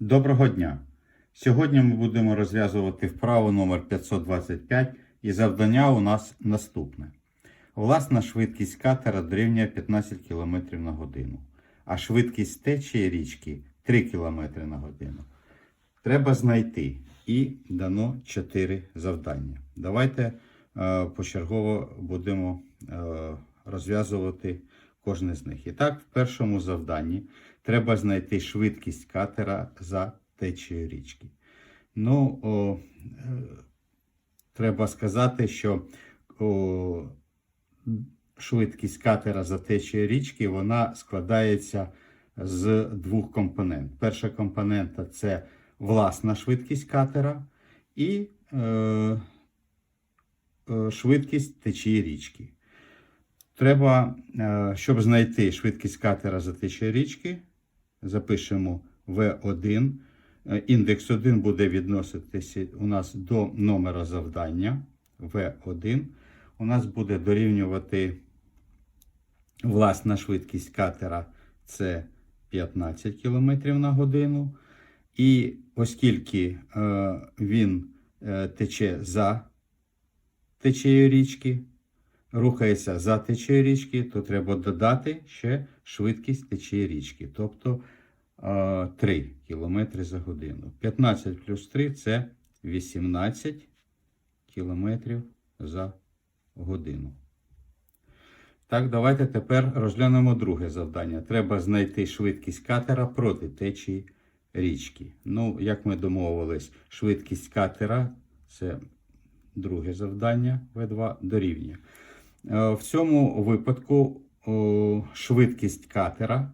Доброго дня! Сьогодні ми будемо розв'язувати вправу номер 525 і завдання у нас наступне. Власна швидкість катера дорівнює 15 км на годину, а швидкість течії річки 3 км на годину. Треба знайти і дано 4 завдання. Давайте е, почергово будемо е, розв'язувати кожне з них. І так, в першому завданні треба знайти швидкість катера за течією річки. Ну, о, е, треба сказати, що о, швидкість катера за течією річки вона складається з двох компонент. Перша компонента це власна швидкість катера і е, е, швидкість течії річки. Треба, е, щоб знайти швидкість катера за течією річки, запишемо V1. Е, Індекс 1 буде відноситися у нас до номера завдання V1. У нас буде дорівнювати власна швидкість катера це 15 км на годину. І оскільки е, він тече за течею річки, рухається за течею річки, то треба додати ще швидкість течії річки, тобто е, 3 км за годину. 15 плюс 3 це 18 км за годину. Так, давайте тепер розглянемо друге завдання. Треба знайти швидкість катера проти течії річки. Ну, як ми домовились, швидкість катера це друге завдання В2 дорівнює. Е, В цьому випадку швидкість катера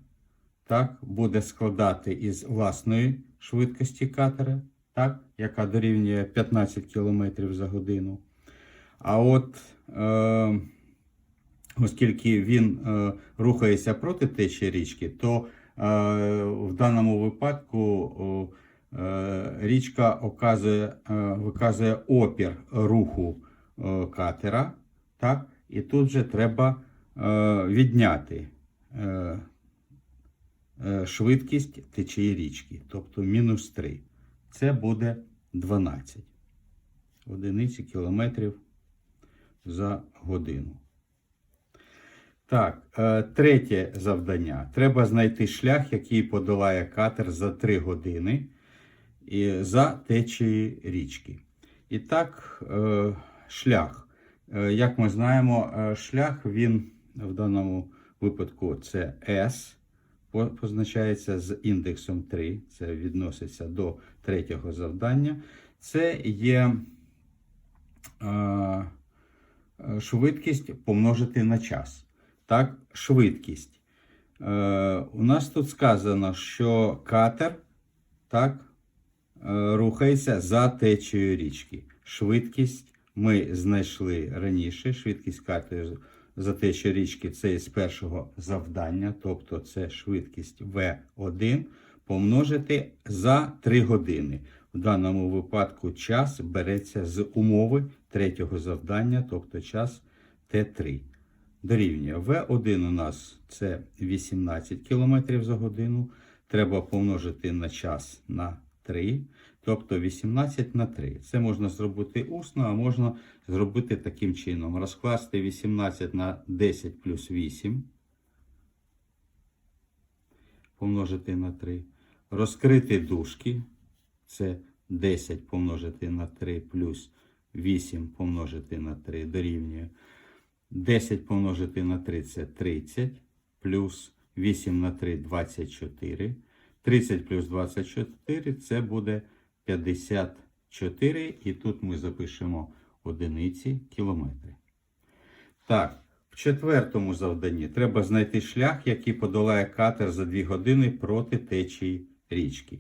так, буде складати із власної швидкості катера, так, яка дорівнює 15 км за годину. А от е, оскільки він е, рухається проти течії річки, то е, в даному випадку е, річка оказує, е, виказує опір руху е, катера. Так? І тут же треба е, відняти е, е, швидкість течії річки, тобто мінус 3. Це буде 12 одиниці кілометрів за годину. Так, третє завдання. Треба знайти шлях, який подолає катер за 3 години за течії річки. І так, шлях. Е, Як ми знаємо, е, шлях він в даному випадку це S, позначається з індексом 3, це відноситься до третього завдання. Це є е, швидкість помножити на час. Так, швидкість. У нас тут сказано, що катер так, рухається за течією річки. Швидкість ми знайшли раніше. Швидкість катеру за течією річки це із першого завдання, тобто це швидкість V1 помножити за 3 години. В даному випадку час береться з умови третього завдання, тобто час Т3 дорівнює В1 у нас це 18 км за годину. Треба помножити на час на 3, тобто 18 на 3. Це можна зробити усно, а можна зробити таким чином. Розкласти 18 на 10 плюс 8. Помножити на 3. Розкрити дужки. Це 10 помножити на 3 плюс 8 помножити на 3 дорівнює 10 помножити на 3 це 30, плюс 8 на 3 24. 30 плюс 24 це буде 54. І тут ми запишемо одиниці кілометри. Так, в четвертому завданні треба знайти шлях, який подолає катер за 2 години проти течії річки.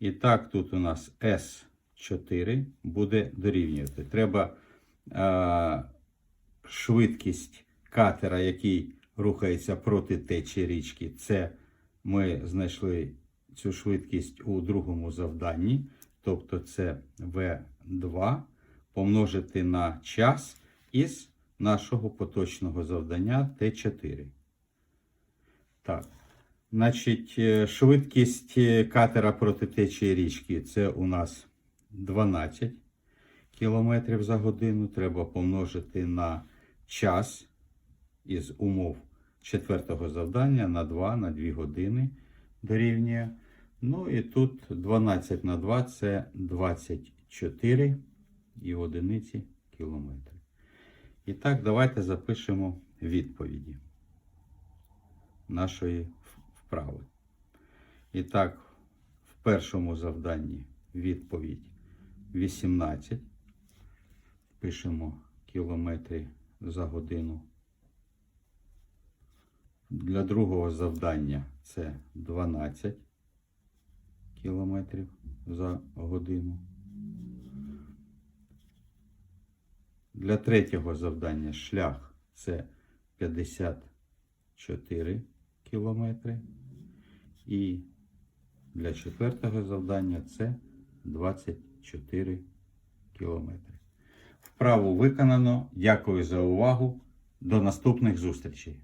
І так, тут у нас С4 буде дорівнювати. Треба. А, швидкість катера, який рухається проти течії річки, це ми знайшли цю швидкість у другому завданні, тобто це V2 помножити на час із нашого поточного завдання Т4. Так, Значить, е, швидкість е, катера проти течії річки це у нас 12 км за годину. Треба помножити на час із умов четвертого завдання на 2 на 2 години дорівнює. Ну і тут 12 на 2 це 24 і одиниці кілометри. І так, давайте запишемо відповіді нашої вправи. І так, в першому завданні відповідь 18. Пишемо кілометри за годину. Для другого завдання це 12 кілометрів за годину. Для третього завдання шлях це 54 кілометри. І для четвертого завдання це 24 кілометри. Вправу виконано. Дякую за увагу. До наступних зустрічей.